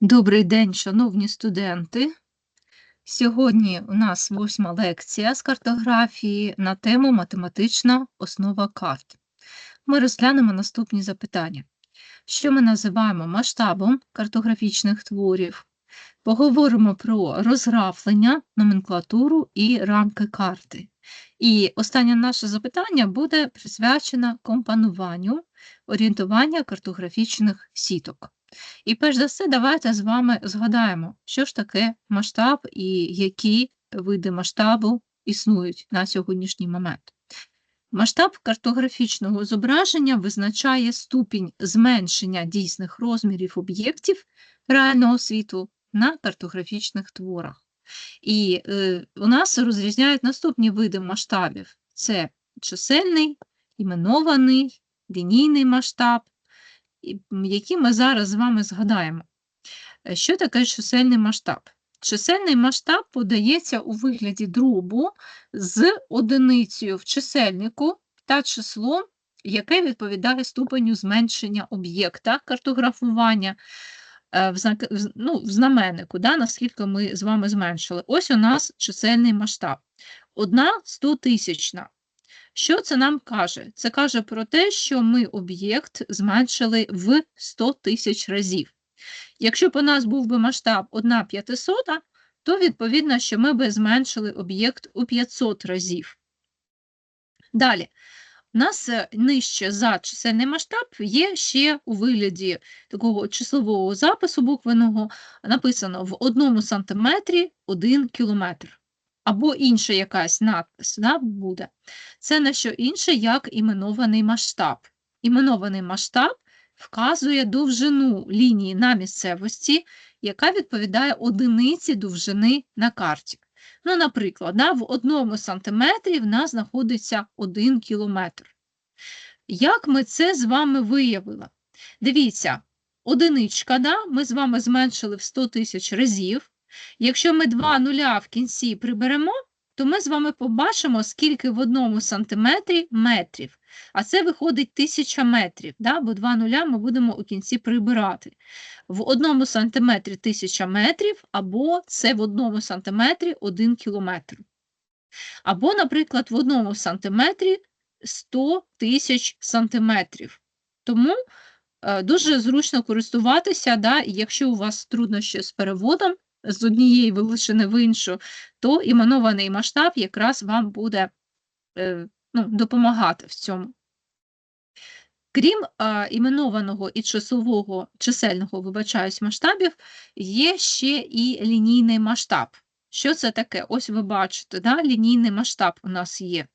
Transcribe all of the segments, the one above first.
Добрий день, шановні студенти. Сьогодні у нас восьма лекція з картографії на тему математична основа карт. Ми розглянемо наступні запитання. Що ми називаємо масштабом картографічних творів? Поговоримо про розграфлення, номенклатуру і рамки карти. І останнє наше запитання буде присвячено компонуванню орієнтування картографічних сіток. І перш за все, давайте з вами згадаємо, що ж таке масштаб і які види масштабу існують на сьогоднішній момент. Масштаб картографічного зображення визначає ступінь зменшення дійсних розмірів об'єктів реального світу на картографічних творах. І е, у нас розрізняють наступні види масштабів: це чисельний, іменований, лінійний масштаб, які ми зараз з вами згадаємо. Е, Що таке чисельний масштаб? Чисельний масштаб подається у вигляді дробу з одиницею в чисельнику та числом, яке відповідає ступеню зменшення об'єкта картографування е, в, ну, в знаменнику, да, наскільки ми з вами зменшили. Ось у нас чисельний масштаб. Одна стотисячна. Що це нам каже? Це каже про те, що ми об'єкт зменшили в 100 тисяч разів. Якщо б у нас був би масштаб 1 п'ятисота, то відповідно, що ми би зменшили об'єкт у 500 разів. Далі, у нас е, нижче за чисельний масштаб є ще у вигляді такого числового запису буквеного написано в одному сантиметрі 1 кілометр. Або інша якась надпис да, буде. Це не що інше, як іменований масштаб. Іменований масштаб вказує довжину лінії на місцевості, яка відповідає одиниці довжини на карті. Ну, наприклад, да, в одному сантиметрі в нас знаходиться один кілометр. Як ми це з вами виявили? Дивіться, одиничка, да, ми з вами зменшили в 100 тисяч разів. Якщо ми два нуля в кінці приберемо, то ми з вами побачимо, скільки в одному сантиметрі метрів. А це виходить тисяча метрів, да? бо два нуля ми будемо у кінці прибирати. В одному сантиметрі тисяча метрів, або це в одному сантиметрі один кілометр. Або, наприклад, в одному сантиметрі 100 тисяч сантиметрів. Тому е, дуже зручно користуватися, да? якщо у вас труднощі з переводом з однієї величини в іншу, то іменований масштаб якраз вам буде е, ну, допомагати в цьому. Крім а, іменованого і числового, чисельного, вибачаюсь, масштабів, є ще і лінійний масштаб. Що це таке? Ось ви бачите, да? лінійний масштаб у нас є.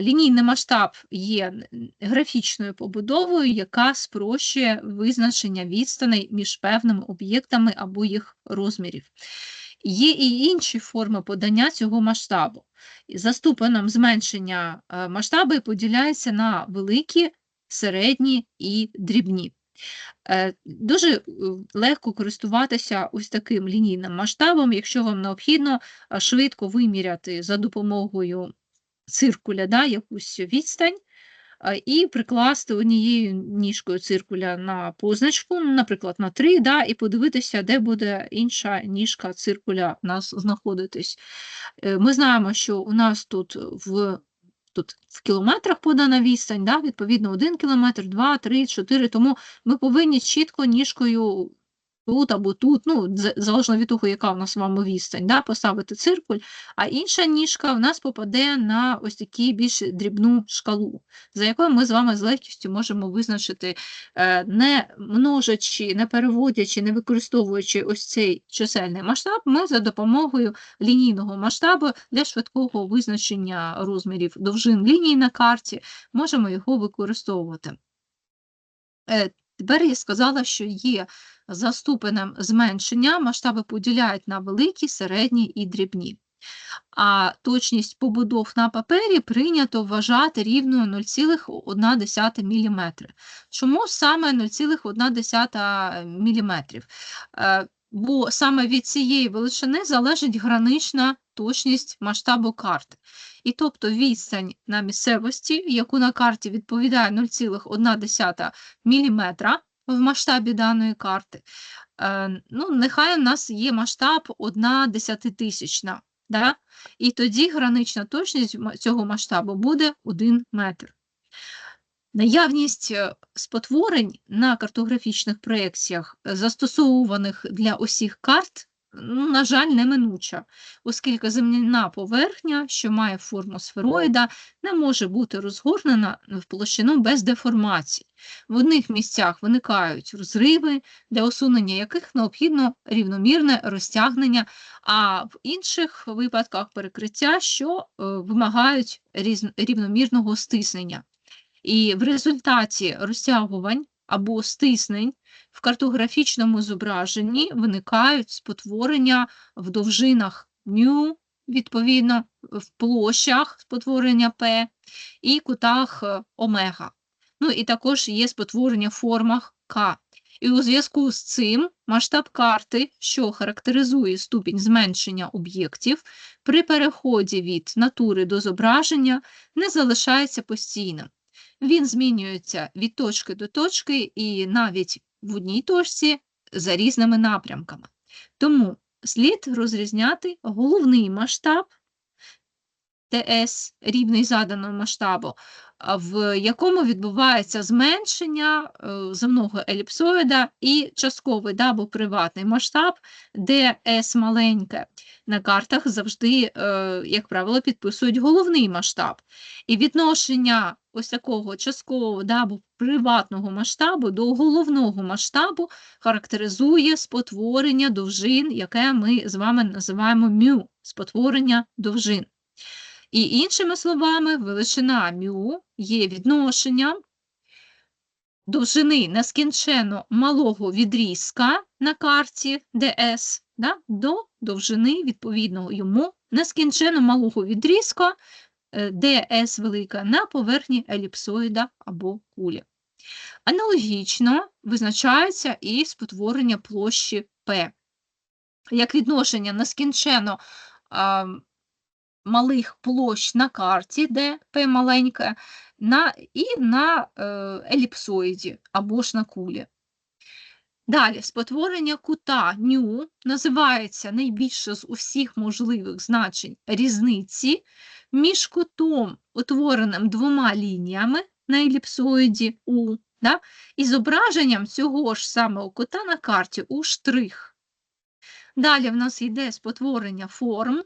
Лінійний масштаб є графічною побудовою, яка спрощує визначення відстаней між певними об'єктами або їх розмірів. Є і інші форми подання цього масштабу. За ступенем зменшення е, масштаби поділяються на великі, середні і дрібні. Е, Дуже е, легко користуватися ось таким лінійним масштабом, якщо вам необхідно швидко виміряти за допомогою циркуля да, якусь відстань і прикласти однією ніжкою циркуля на позначку, ну, наприклад, на 3, да, і подивитися, де буде інша ніжка циркуля у нас знаходитись. Е, Ми знаємо, що у нас тут в Тут в кілометрах подана відстань, да? відповідно 1 кілометр, 2, 3, 4, тому ми повинні чітко ніжкою тут або тут, ну, залежно від того, яка в нас з вами відстань, да? поставити циркуль, а інша ніжка в нас попаде на ось таку більш дрібну шкалу, за якою ми з вами з легкістю можемо визначити, е, не множачи, не переводячи, не використовуючи ось цей чисельний масштаб, ми за допомогою лінійного масштабу для швидкого визначення розмірів довжин ліній на карті можемо його використовувати. Тепер я сказала, що є за ступенем зменшення масштаби поділяють на великі, середні і дрібні. А точність побудов на папері прийнято вважати рівною 0,1 мм. Чому саме 0,1 мм? Е, Бо саме від цієї величини залежить гранична точність масштабу карти. І тобто відстань на місцевості, яку на карті відповідає 0,1 мм, в масштабі даної карти. Е, ну, нехай у нас є масштаб 1 десятитисячна, да? і тоді гранична точність цього масштабу буде 1 метр. Наявність е, спотворень на картографічних проекціях, е, застосовуваних для усіх карт, ну, на жаль, неминуча, оскільки земляна поверхня, що має форму сфероїда, не може бути розгорнена в площину без деформацій. В одних місцях виникають розриви, для усунення яких необхідно рівномірне розтягнення, а в інших випадках перекриття, що е, вимагають рівномірного стиснення. І в результаті розтягувань або стиснень в картографічному зображенні виникають спотворення в довжинах мю, відповідно, в площах спотворення П і кутах е, омега. Ну і також є спотворення в формах К. І у зв'язку з цим масштаб карти, що характеризує ступінь зменшення об'єктів, при переході від натури до зображення не залишається постійним. Він змінюється від точки до точки і навіть в одній точці за різними напрямками. Тому слід розрізняти головний масштаб ТС рівний заданого масштабу, в якому відбувається зменшення е, земного еліпсоїда і частковий да, приватний масштаб, де S маленьке. На картах завжди, е, як правило, підписують головний масштаб. І відношення ось такого часткового да, приватного масштабу до головного масштабу характеризує спотворення довжин, яке ми з вами називаємо мю, спотворення довжин. І іншими словами, величина мю є відношенням довжини нескінченно малого відрізка на карті ДС да, до довжини відповідного йому нескінченно малого відрізка е, ДС велика на поверхні еліпсоїда або кулі. Аналогічно визначається і спотворення площі П. Як відношення нескінченно малих площ на карті, де П маленьке, на, і на е, еліпсоїді або ж на кулі. Далі, спотворення кута ню називається найбільше з усіх можливих значень різниці між кутом, утвореним двома лініями на еліпсоїді У, да, і зображенням цього ж самого кута на карті у штрих. Далі в нас йде спотворення форм,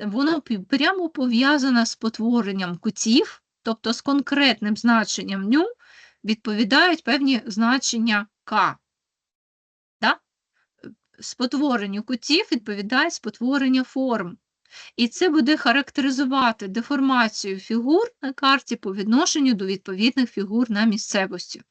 воно прямо пов'язане з спотворенням кутів, тобто з конкретним значенням ню відповідають певні значення К. Да? Спотворенню кутів відповідає спотворення форм. І це буде характеризувати деформацію фігур на карті по відношенню до відповідних фігур на місцевості.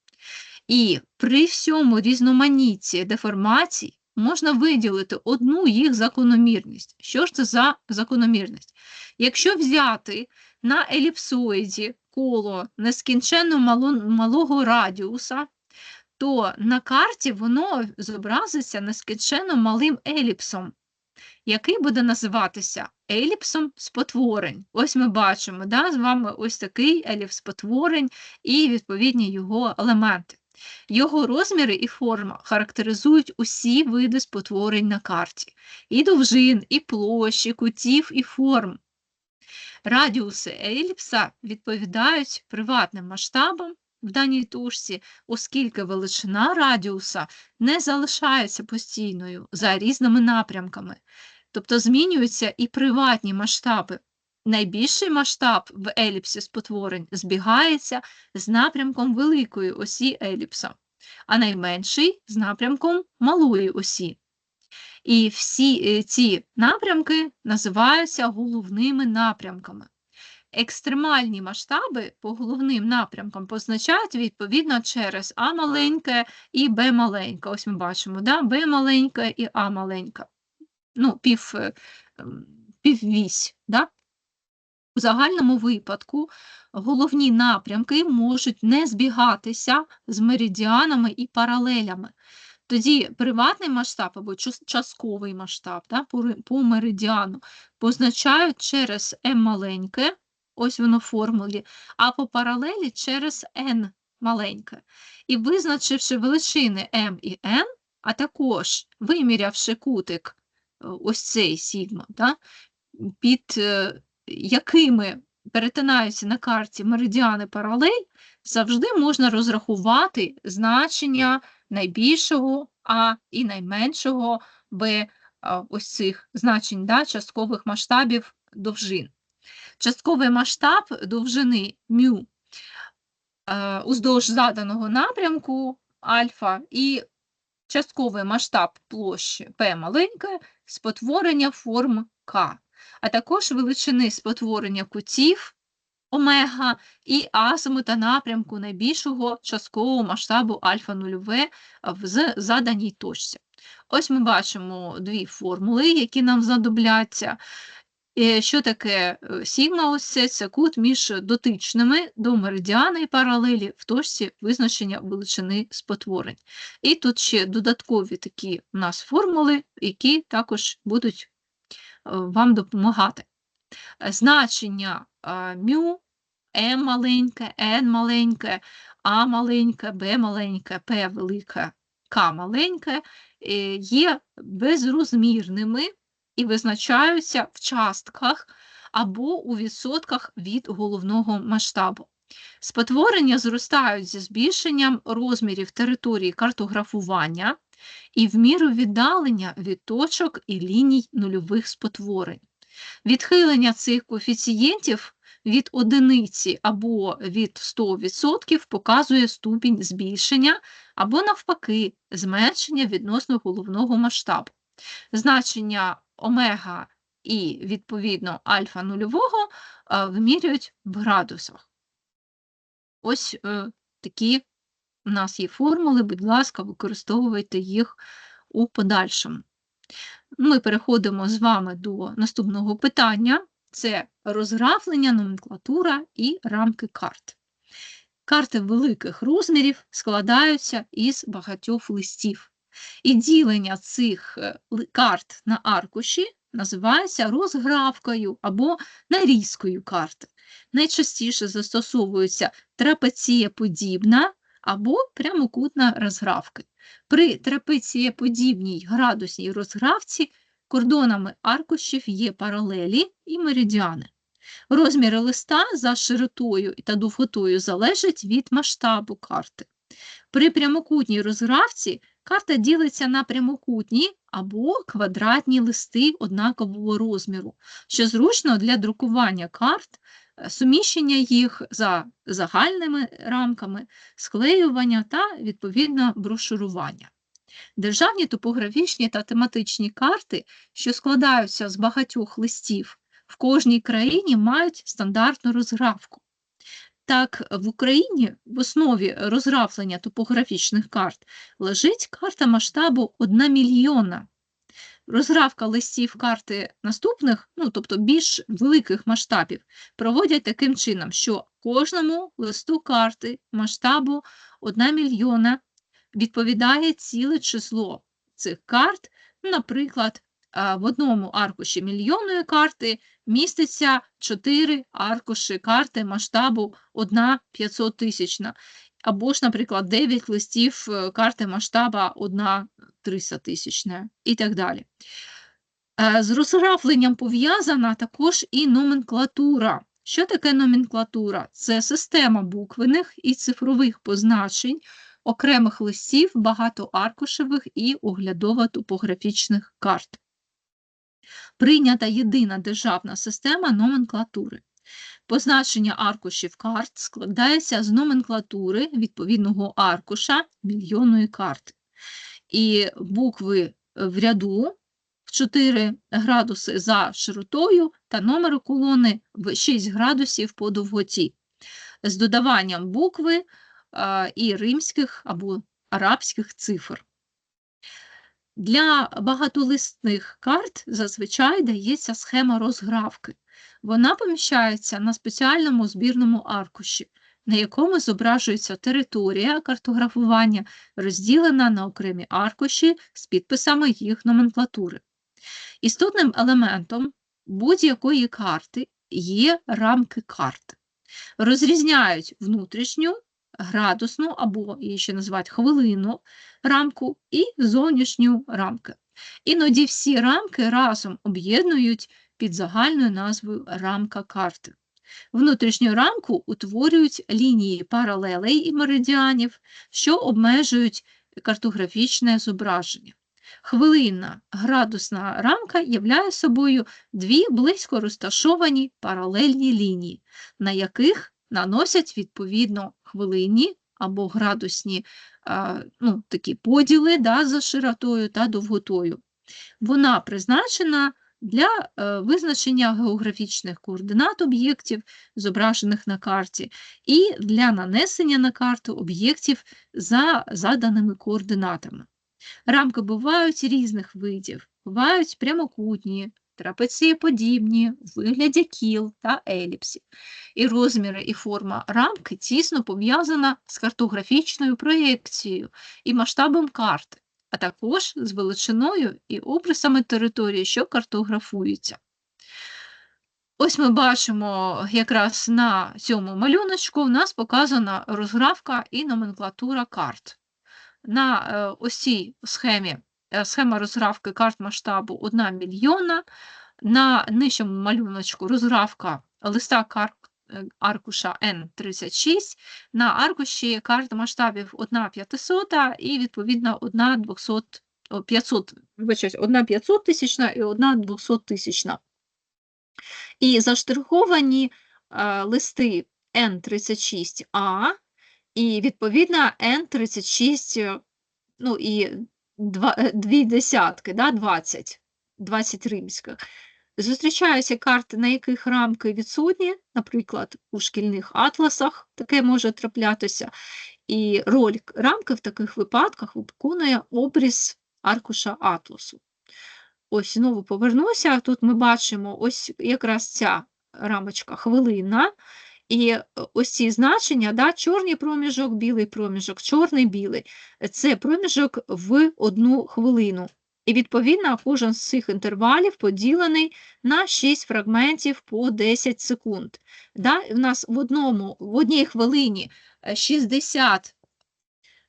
І при всьому різноманітті деформацій можна виділити одну їх закономірність. Що ж це за закономірність? Якщо взяти на еліпсоїді коло нескінченно малого радіуса, то на карті воно зобразиться нескінченно малим еліпсом, який буде називатися еліпсом спотворень. Ось ми бачимо да, з вами ось такий еліпс спотворень і відповідні його елементи. Його розміри і форма характеризують усі види спотворень на карті: і довжин, і площі, кутів, і форм. Радіуси еліпса відповідають приватним масштабам в даній точці, оскільки величина радіуса не залишається постійною за різними напрямками, тобто змінюються і приватні масштаби. Найбільший масштаб в еліпсі спотворень збігається з напрямком великої осі еліпса, а найменший з напрямком малої осі. І всі е, ці напрямки називаються головними напрямками. Екстремальні масштаби по головним напрямкам позначають відповідно через А маленьке і Б маленьке. Ось ми бачимо, да? Б маленьке і А маленьке. Ну, пів, е, ем, піввісь. Да? У загальному випадку головні напрямки можуть не збігатися з меридіанами і паралелями. Тоді приватний масштаб або частковий масштаб да, по, меридіану позначають через m маленьке, ось воно в формулі, а по паралелі через n маленьке. І визначивши величини m і n, а також вимірявши кутик, е, ось цей сігма, да, під е, якими перетинаються на карті меридіани паралель, завжди можна розрахувати значення найбільшого А і найменшого Б ось цих значень да, часткових масштабів довжин. Частковий масштаб довжини μ е, уздовж заданого напрямку альфа і частковий масштаб площі P маленьке спотворення форм К, а також величини спотворення кутів омега і азимута напрямку найбільшого часткового масштабу альфа нульове в з- заданій точці. Ось ми бачимо дві формули, які нам знадобляться. Е, Що таке е, сігма? Ось це, це кут між дотичними до меридіана і паралелі в точці визначення величини спотворень. І тут ще додаткові такі у нас формули, які також будуть вам допомагати. Значення мю, М маленьке, N маленьке, А маленьке, Б маленьке, П велике, К маленьке е, є безрозмірними і визначаються в частках або у відсотках від головного масштабу. Спотворення зростають зі збільшенням розмірів території картографування і в міру віддалення від точок і ліній нульових спотворень. Відхилення цих коефіцієнтів від одиниці або від 100% показує ступінь збільшення або навпаки зменшення відносно головного масштабу. Значення омега і, відповідно, альфа нульового а, вимірюють в градусах. Ось е, такі у нас є формули, будь ласка, використовуйте їх у подальшому. Ми переходимо з вами до наступного питання. Це розграфлення, номенклатура і рамки карт. Карти великих розмірів складаються із багатьох листів. І ділення цих е, карт на аркуші називається розгравкою або нарізкою карти. Найчастіше застосовується трапецієподібна або прямокутна розгравки. При трапецієподібній градусній розгравці кордонами аркушів є паралелі і меридіани. Розміри листа за широтою та довготою залежать від масштабу карти. При прямокутній розгравці карта ділиться на прямокутні або квадратні листи однакового розміру, що зручно для друкування карт, суміщення їх за загальними рамками, склеювання та, відповідно, брошурування. Державні топографічні та тематичні карти, що складаються з багатьох листів, в кожній країні мають стандартну розгравку. Так, в Україні в основі розграфлення топографічних карт лежить карта масштабу 1 мільйона. Розгравка листів карти наступних, ну тобто більш великих масштабів, проводять таким чином, що кожному листу карти масштабу 1 мільйона відповідає ціле число цих карт. Наприклад, в одному аркуші мільйонної карти міститься 4 аркуші карти масштабу 1 500 тисячна, або ж, наприклад, 9 листів е, карти масштаба 1 300 тисячна і так далі. Е, З розграфленням пов'язана також і номенклатура. Що таке номенклатура? Це система буквених і цифрових позначень окремих листів, багатоаркушевих і оглядово-топографічних карт. Прийнята єдина державна система номенклатури. Позначення аркушів карт складається з номенклатури відповідного аркуша мільйонної карти. І букви в ряду в 4 градуси за широтою та номери колони в 6 градусів по довготі. З додаванням букви і римських або арабських цифр. Для багатолистних карт зазвичай дається схема розгравки. Вона поміщається на спеціальному збірному аркуші, на якому зображується територія картографування, розділена на окремі аркуші з підписами їх номенклатури. Істотним елементом будь-якої карти є рамки карти. Розрізняють внутрішню градусну або її ще називають хвилину рамку і зовнішню рамки. Іноді всі рамки разом об'єднують під загальною назвою рамка карти. Внутрішню рамку утворюють лінії паралелей і меридіанів, що обмежують картографічне зображення. Хвилинна градусна рамка являє собою дві близько розташовані паралельні лінії, на яких наносять відповідно хвилинні або градусні ну, такі поділи да, за широтою та довготою. Вона призначена для е, визначення географічних координат об'єктів, зображених на карті, і для нанесення на карту об'єктів за заданими координатами. Рамки бувають різних видів, бувають прямокутні, трапецієподібні, в вигляді кіл та еліпсів. І розміри і форма рамки тісно пов'язана з картографічною проєкцією і масштабом карти, а також з величиною і обрисами території, що картографуються. Ось ми бачимо якраз на цьому малюночку у нас показана розгравка і номенклатура карт. На е, ось цій схемі е, схема розгравки карт масштабу 1 мільйона, на нижчому малюночку розгравка листа карт аркуша N36, на аркуші карт масштабів 1 500 і відповідно 1 200, 500, вибачаюсь, 1 500 тисячна і 1 200 тисячна. І заштриховані е, листи N36A і відповідно N36, ну і два, е, дві десятки, да, 20, 20 римських. Зустрічаються карти, на яких рамки відсутні, наприклад, у шкільних атласах таке може траплятися, і роль рамки в таких випадках виконує обріз аркуша атласу. Ось знову повернуся. Тут ми бачимо ось якраз ця рамочка хвилина. І е, ось ці значення, да, чорний проміжок, білий проміжок, чорний білий це проміжок в одну хвилину. І, відповідно, кожен з цих інтервалів поділений на 6 фрагментів по 10 секунд. Да? У нас в одному, в одній хвилині 60 е,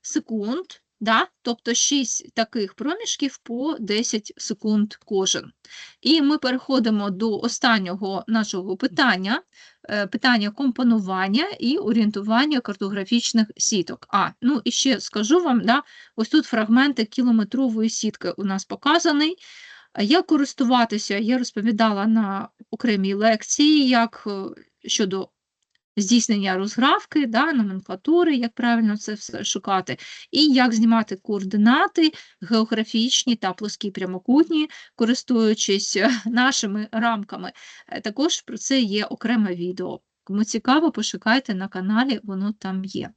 секунд, Да? Тобто 6 таких проміжків по 10 секунд кожен. І ми переходимо до останнього нашого питання, е, питання компонування і орієнтування картографічних сіток. А, ну і ще скажу вам, да, ось тут фрагменти кілометрової сітки у нас показаний. Як користуватися, я розповідала на окремій лекції, як е, щодо здійснення розгравки, да, номенклатури, як правильно це все шукати, і як знімати координати географічні та плоскі прямокутні, користуючись е, нашими рамками. Е, також про це є окреме відео. Кому цікаво, пошукайте на каналі, воно там є.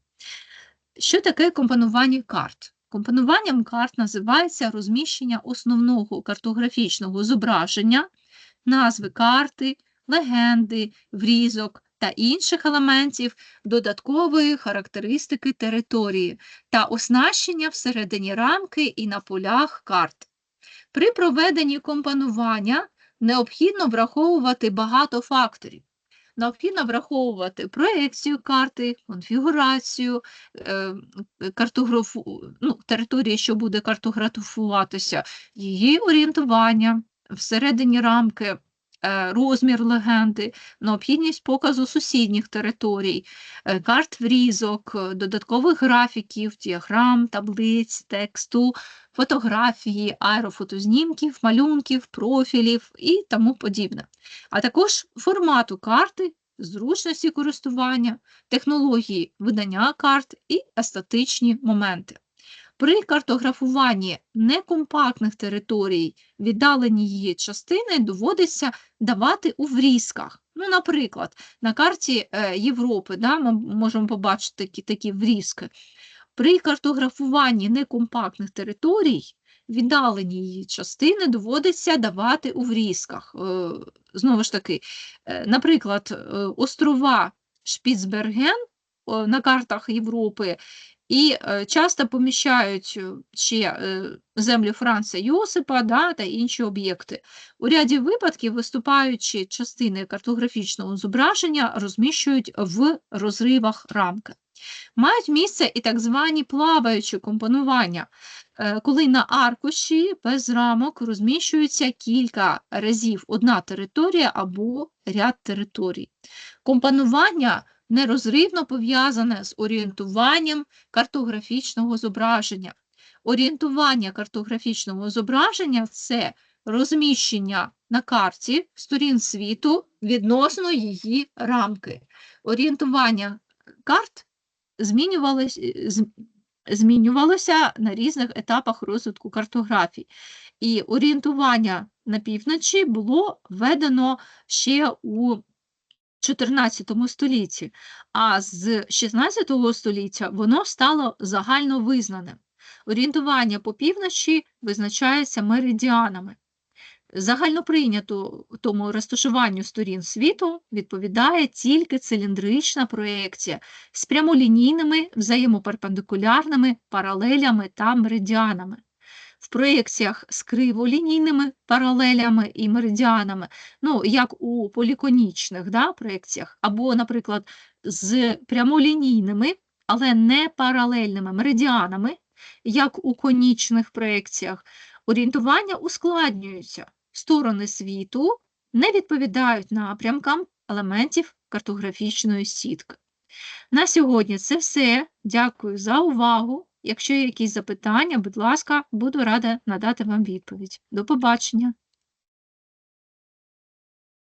Що таке компонування карт? Компонуванням карт називається розміщення основного картографічного зображення, назви карти, легенди, врізок, та інших елементів додаткової характеристики території та оснащення всередині рамки і на полях карт. При проведенні компонування необхідно враховувати багато факторів. Необхідно враховувати проекцію карти, конфігурацію, е, картографу, ну, території, що буде картографуватися, її орієнтування всередині рамки, розмір легенди, необхідність показу сусідніх територій, е, карт врізок, е, додаткових графіків, діаграм, таблиць, тексту, фотографії, аерофотознімків, малюнків, профілів і тому подібне, а також формату карти. Зручності користування, технології видання карт і естетичні моменти. При картографуванні некомпактних територій віддалені її частини доводиться давати у врізках. Ну, Наприклад, на карті е, Європи да, ми можемо побачити такі, такі врізки. При картографуванні некомпактних територій віддалені її частини доводиться давати у врізках. Е, знову ж таки, е, наприклад, острова Шпіцберген на картах Європи і е, часто поміщають е, ще е, землю Франца Йосипа да, та інші об'єкти. У ряді випадків виступаючі частини картографічного зображення розміщують в розривах рамки. Мають місце і так звані плаваючі компонування, коли на аркуші без рамок розміщується кілька разів одна територія або ряд територій. Компонування нерозривно пов'язане з орієнтуванням картографічного зображення. Орієнтування картографічного зображення це розміщення на карті сторін світу відносно її рамки. Орієнтування карт змінювалось, з- змінювалося на різних етапах розвитку картографії. І орієнтування на півночі було введено ще у 14 столітті, а з 16 століття воно стало загально визнаним. Орієнтування по півночі визначається меридіанами. Загально прийнято тому розташуванню сторін світу відповідає тільки циліндрична проекція з прямолінійними взаємоперпендикулярними паралелями та меридіанами. В проекціях з криволінійними паралелями і меридіанами, ну, як у поліконічних да, проекціях, або, наприклад, з прямолінійними, але не паралельними меридіанами, як у конічних проекціях, орієнтування ускладнюються. Сторони світу не відповідають напрямкам елементів картографічної сітки. На сьогодні це все. Дякую за увагу. Якщо є якісь запитання, будь ласка, буду рада надати вам відповідь. До побачення!